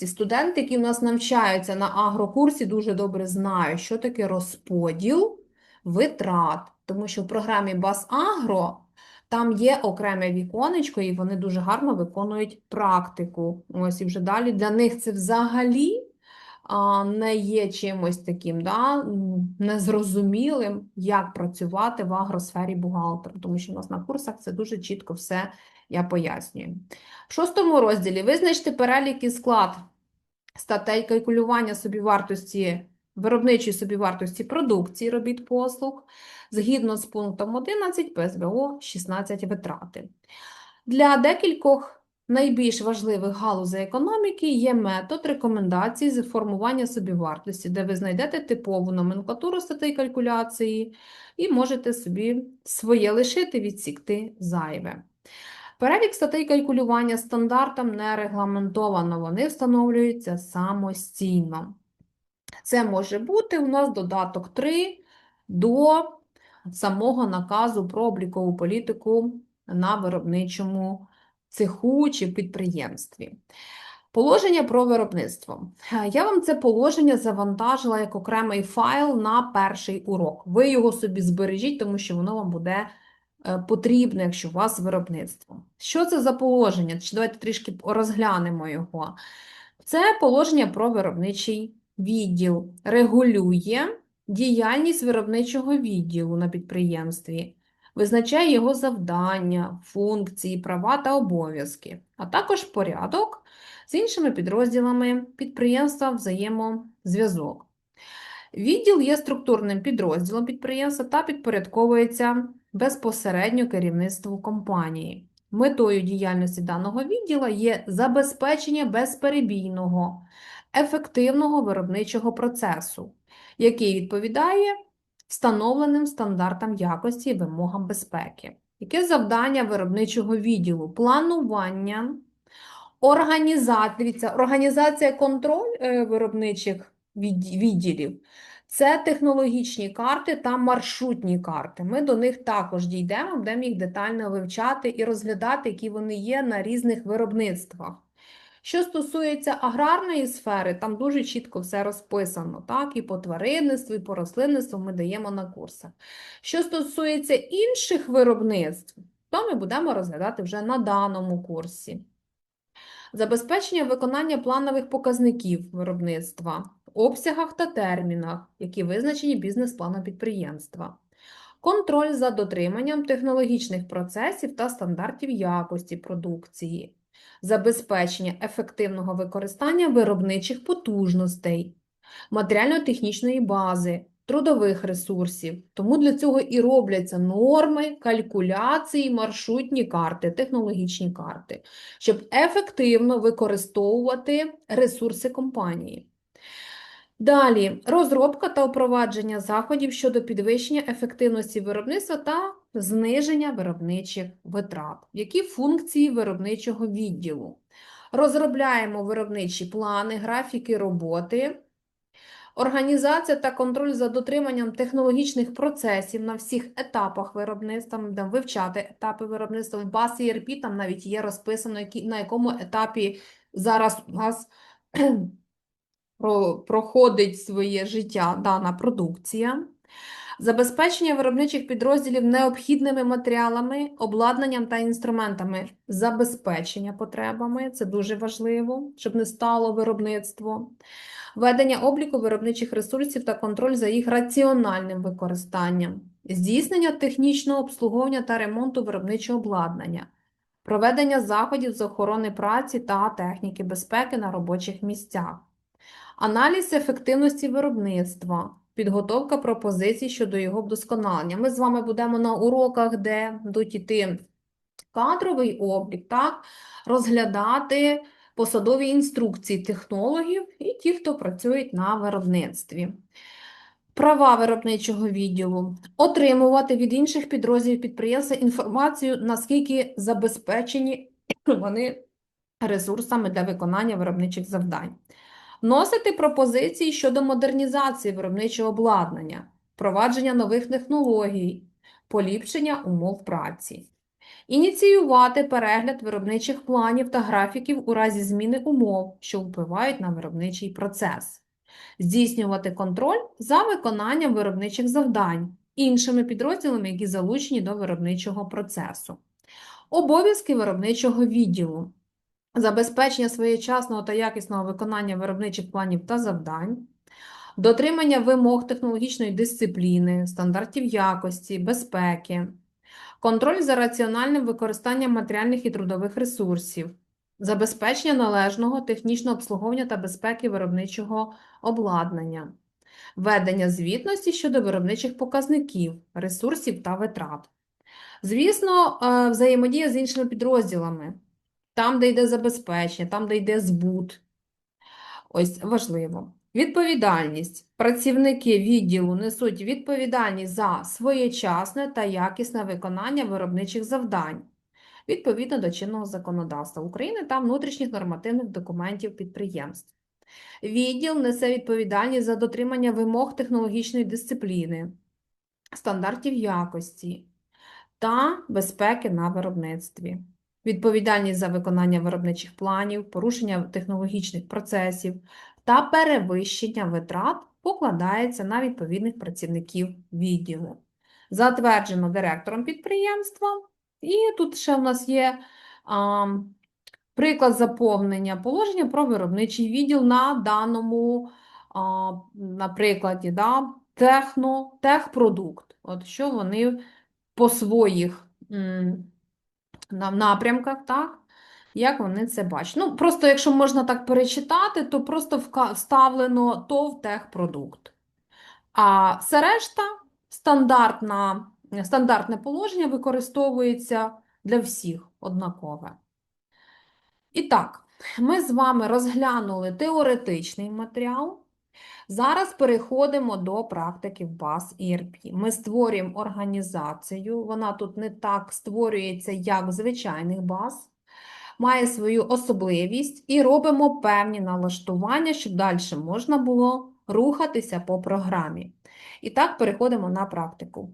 Ці студенти, які в нас навчаються на агрокурсі, дуже добре знають, що таке розподіл витрат, тому що в програмі БАС-Агро там є окреме віконечко, і вони дуже гарно виконують практику. Ось і вже далі для них це взагалі не є чимось таким да, незрозумілим, як працювати в агросфері бухгалтером, тому що у нас на курсах це дуже чітко все я пояснюю. В шостому розділі визначте перелік і склад статей калькулювання собівартості, виробничої собівартості продукції робіт послуг, згідно з пунктом 11 ПСБО 16 витрати. Для декількох найбільш важливих галузей економіки є метод рекомендацій з формування собівартості, де ви знайдете типову номенклатуру статей калькуляції і можете собі своє лишити, відсікти зайве. Перелік статей калькулювання стандартам не регламентовано, вони встановлюються самостійно. Це може бути у нас додаток 3 до самого наказу про облікову політику на виробничому цеху чи підприємстві. Положення про виробництво. Я вам це положення завантажила як окремий файл на перший урок. Ви його собі збережіть, тому що воно вам буде е, потрібне, якщо у вас виробництво. Що це за положення? Давайте трішки розглянемо його. Це положення про виробничий відділ. Регулює діяльність виробничого відділу на підприємстві, визначає його завдання, функції, права та обов'язки, а також порядок з іншими підрозділами підприємства взаємозв'язок. Відділ є структурним підрозділом підприємства та підпорядковується безпосередньо керівництву компанії. Метою діяльності даного відділу є забезпечення безперебійного, ефективного виробничого процесу, який відповідає встановленим стандартам якості і вимогам безпеки. Яке завдання виробничого відділу? Планування, організація, організація контроль е, виробничих відділів це технологічні карти та маршрутні карти. Ми до них також дійдемо, будемо їх детально вивчати і розглядати, які вони є на різних виробництвах. Що стосується аграрної сфери, там дуже чітко все розписано, так, і по тваринництву, і по рослинництву ми даємо на курсах. Що стосується інших виробництв, то ми будемо розглядати вже на даному курсі. Забезпечення виконання планових показників виробництва обсягах та термінах, які визначені бізнес-планом підприємства. Контроль за дотриманням технологічних процесів та стандартів якості продукції. Забезпечення ефективного використання виробничих потужностей, матеріально-технічної бази, трудових ресурсів. Тому для цього і робляться норми, калькуляції, маршрутні карти, технологічні карти, щоб ефективно використовувати ресурси компанії. Далі розробка та впровадження заходів щодо підвищення ефективності виробництва та зниження виробничих витрат. Які функції виробничого відділу? Розробляємо виробничі плани, графіки роботи, організація та контроль за дотриманням технологічних процесів на всіх етапах виробництва. Будемо вивчати етапи виробництва. В BAS ERP там навіть є розписано, на якому етапі зараз у нас проходить своє життя дана продукція. Забезпечення виробничих підрозділів необхідними матеріалами, обладнанням та інструментами. Забезпечення потребами, це дуже важливо, щоб не стало виробництво. Ведення обліку виробничих ресурсів та контроль за їх раціональним використанням. Здійснення технічного обслуговування та ремонту виробничого обладнання. Проведення заходів з охорони праці та техніки безпеки на робочих місцях. Аналіз ефективності виробництва, підготовка пропозицій щодо його вдосконалення. Ми з вами будемо на уроках, де будуть іти кадровий облік, так, розглядати посадові інструкції технологів і ті, хто працюють на виробництві. Права виробничого відділу отримувати від інших підрозділів підприємства інформацію, наскільки забезпечені вони ресурсами для виконання виробничих завдань. Вносити пропозиції щодо модернізації виробничого обладнання, впровадження нових технологій, поліпшення умов праці. Ініціювати перегляд виробничих планів та графіків у разі зміни умов, що впливають на виробничий процес. Здійснювати контроль за виконанням виробничих завдань іншими підрозділами, які залучені до виробничого процесу. Обов'язки виробничого відділу. Забезпечення своєчасного та якісного виконання виробничих планів та завдань, дотримання вимог технологічної дисципліни, стандартів якості, безпеки, контроль за раціональним використанням матеріальних і трудових ресурсів, забезпечення належного технічного обслуговування та безпеки виробничого обладнання, ведення звітності щодо виробничих показників, ресурсів та витрат. Звісно, е, взаємодія з іншими підрозділами, там, де йде забезпечення, там, де йде збут. Ось важливо. Відповідальність. Працівники відділу несуть відповідальність за своєчасне та якісне виконання виробничих завдань відповідно до чинного законодавства України та внутрішніх нормативних документів підприємств. Відділ несе відповідальність за дотримання вимог технологічної дисципліни, стандартів якості та безпеки на виробництві. Відповідальність за виконання виробничих планів, порушення технологічних процесів та перевищення витрат покладається на відповідних працівників відділу. Затверджено директором підприємства. І тут ще в нас є а, приклад заповнення положення про виробничий відділ на даному, а, на да, техно, техпродукт. От що вони по своїх на- напрямках, так? Як вони це бачать? Ну, просто якщо можна так перечитати, то просто вставлено ТОВ техпродукт. А все решта стандартна, стандартне положення використовується для всіх однакове. І так, ми з вами розглянули теоретичний матеріал. Зараз переходимо до практики в баз ERP. Ми створюємо організацію, вона тут не так створюється, як в звичайних баз, має свою особливість і робимо певні налаштування, щоб далі можна було рухатися по програмі. І так переходимо на практику.